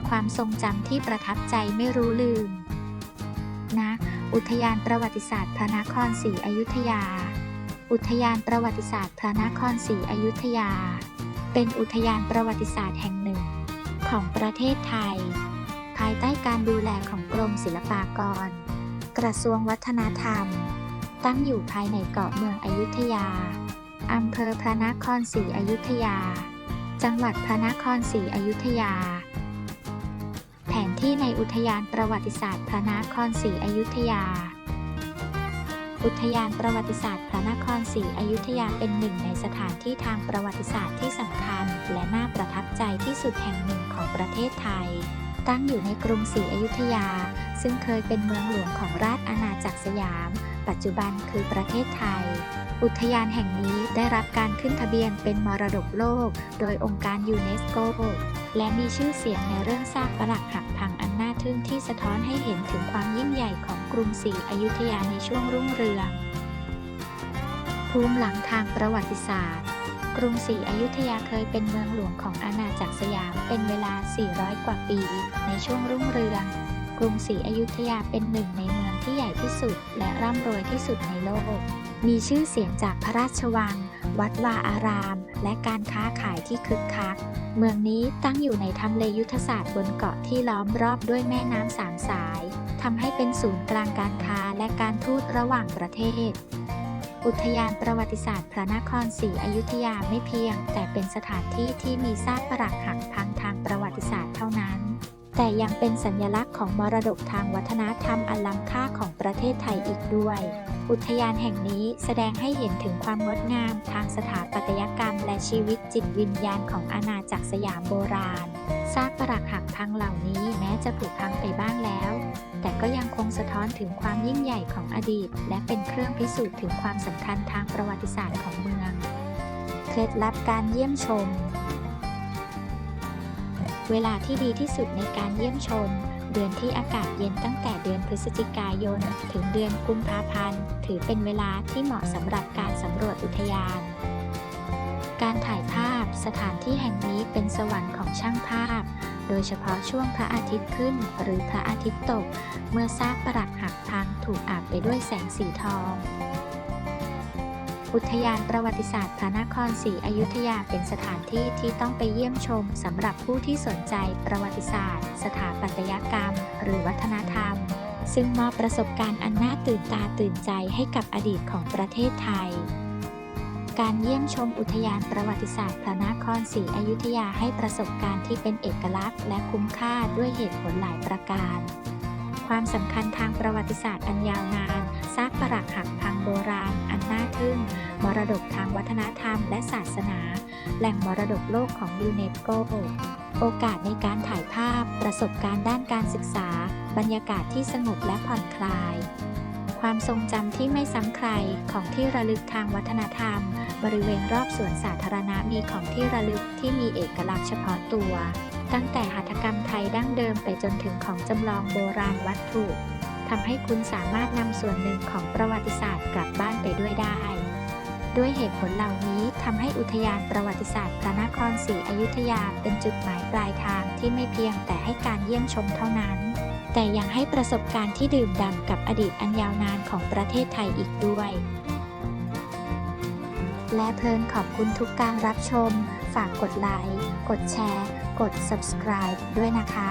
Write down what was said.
คือความทรงจำที่ประทับใจไม่รู้ลืมนะ อุทยานประวัติศาสตร์พระนครศรีอยุธยา อุทยานประวัติศาสตร์พระนครศรีอยุธยา เป็นอุทยานประวัติศาสตร์แห่งหนึ่ง ของประเทศไทย ภายใต้การดูแลของกรมศิลปากร กระทรวงวัฒนธรรม ตั้งอยู่ภายในเกาะเมืองอยุธยา อำเภอพระนครศรีอยุธยา จังหวัดพระนครศรีอยุธยา แผนที่ในอุทยานประวัติศาสตร์พระนครศรีอยุธยา อุทยานประวัติศาสตร์พระนครศรีอยุธยาเป็นหนึ่งในสถานที่ทางประวัติศาสตร์ที่สำคัญ และน่าประทับใจที่สุดแห่งหนึ่งของประเทศไทย ตั้งอยู่ในกรุงศรีอยุธยา ซึ่งเคยเป็นเมืองหลวงของราชอาณาจักรสยาม ปัจจุบันคือประเทศไทย อุทยานแห่งนี้ได้รับการขึ้นทะเบียนเป็นมรดกโลก โดยองค์การยูเนสโก และมีชื่อเสียงในเรื่องซากปรักหักพังอันน่าทึ่งที่สะท้อนให้เห็นถึงความยิ่งใหญ่ของกรุงศรีอยุธยาในช่วงรุ่งเรืองภูมิหลังทางประวัติศาสตร์ รุงศรีอยุธยาเคยเป็นเมืองหลวงของอาณาจักรสยาม เป็นเวลา 400 กว่าปี ในช่วงรุ่งเรือง กรุงศรีอยุธยาเป็นหนึ่งในเมืองที่ใหญ่ที่สุด และร่ำรวยที่สุดในโลก มีชื่อเสียงจากพระราชวัง วัดวาอาราม และการค้าขายที่คึกคัก เมืองนี้ตั้งอยู่ในทำเลยุทธศาสตร์บนเกาะที่ล้อมรอบด้วยแม่น้ำสามสายทำให้เป็นศูนย์กลางการค้าและการทูตระหว่างประเทศ อุทยานประวัติศาสตร์พระนครศรีอยุธยาไม่เพียง แต่เป็นสถานที่ที่มีซากปรักหักพังทางประวัติศาสตร์เท่านั้น แต่ยังเป็นสัญลักษณ์ของมรดกทางวัฒนธรรมอันล้ำค่าของประเทศไทยอีกด้วย อุทยานแห่งนี้แสดงให้เห็นถึงความงดงามทางสถาปัตยกรรม และชีวิตจิตวิญญาณของอาณาจักรสยามโบราณ ซากปรักหักพังเหล่านี้แม้จะผุพังไปบ้างแล้ว แต่ก็ยังคงสะท้อนถึงความยิ่งใหญ่ของอดีต และเป็นเครื่องพิสูจน์ถึงความสำคัญทางประวัติศาสตร์ของเมือง เคล็ดลับการเยี่ยมชม เวลาที่ดีที่สุดในการเยี่ยมชม เดือนที่อากาศเย็นตั้งแต่เดือนพฤศจิกายน ถึงเดือนกุมภาพันธ์ ถือเป็นเวลาที่เหมาะสำหรับการสำรวจอุทยาน การถ่ายภาพสถานที่แห่งนี้เป็นสวรรค์ของช่างภาพ โดยเฉพาะช่วงพระอาทิตย์ขึ้นหรือพระอาทิตย์ตก เมื่อซากปรักหักพังถูกอาบไปด้วยแสงสีทอง อุทยานประวัติศาสตร์พระนครศรีอยุธยาเป็นสถานที่ที่ต้องไปเยี่ยมชมสำหรับผู้ที่สนใจประวัติศาสตร์ สถาปัตยกรรม หรือวัฒนธรรม ซึ่งมอบประสบการณ์อันน่าตื่นตาตื่นใจให้กับอดีตของประเทศไทย การเยี่ยมชมอุทยานประวัติศาสตร์พระนครศรีอยุธยาให้ประสบการณ์ที่เป็นเอกลักษณ์และคุ้มค่าด้วยเหตุผลหลายประการ ความสำคัญทางประวัติศาสตร์อันยาวนานซากปรักหักพังโบราณ อันน่าทึ่ง มรดกทางวัฒนธรรมและศาสนา แหล่งมรดกโลกของยูเนสโกโอกาสในการถ่ายภาพ ประสบการณ์ด้านการศึกษา บรรยากาศที่สงบและผ่อนคลาย ความทรงจำที่ไม่ซ้ำใครของที่ระลึกทางวัฒนธรรม บริเวณรอบสวนสาธารณะมีของที่ระลึกที่มีเอกลักษณ์เฉพาะตัว ตั้งแต่หัตถกรรมไทยดั้งเดิมไปจนถึงของจำลองโบราณวัตถุทำให้คุณสามารถนำส่วนหนึ่งของประวัติศาสตร์กลับบ้านไปด้วยได้ ด้วยเหตุผลเหล่านี้ทำให้อุทยานประวัติศาสตร์พระนครศรีอยุธยาเป็นจุดหมายปลายทางที่ไม่เพียงแต่ให้การเยี่ยมชมเท่านั้น แต่ยังให้ประสบการณ์ที่ดื่มด่ำกับอดีตอันยาวนานของประเทศไทยอีกด้วย และเพลินขอบคุณทุกการรับชม ฝากกดไลค์ กดแชร์ กด subscribe ด้วยนะคะ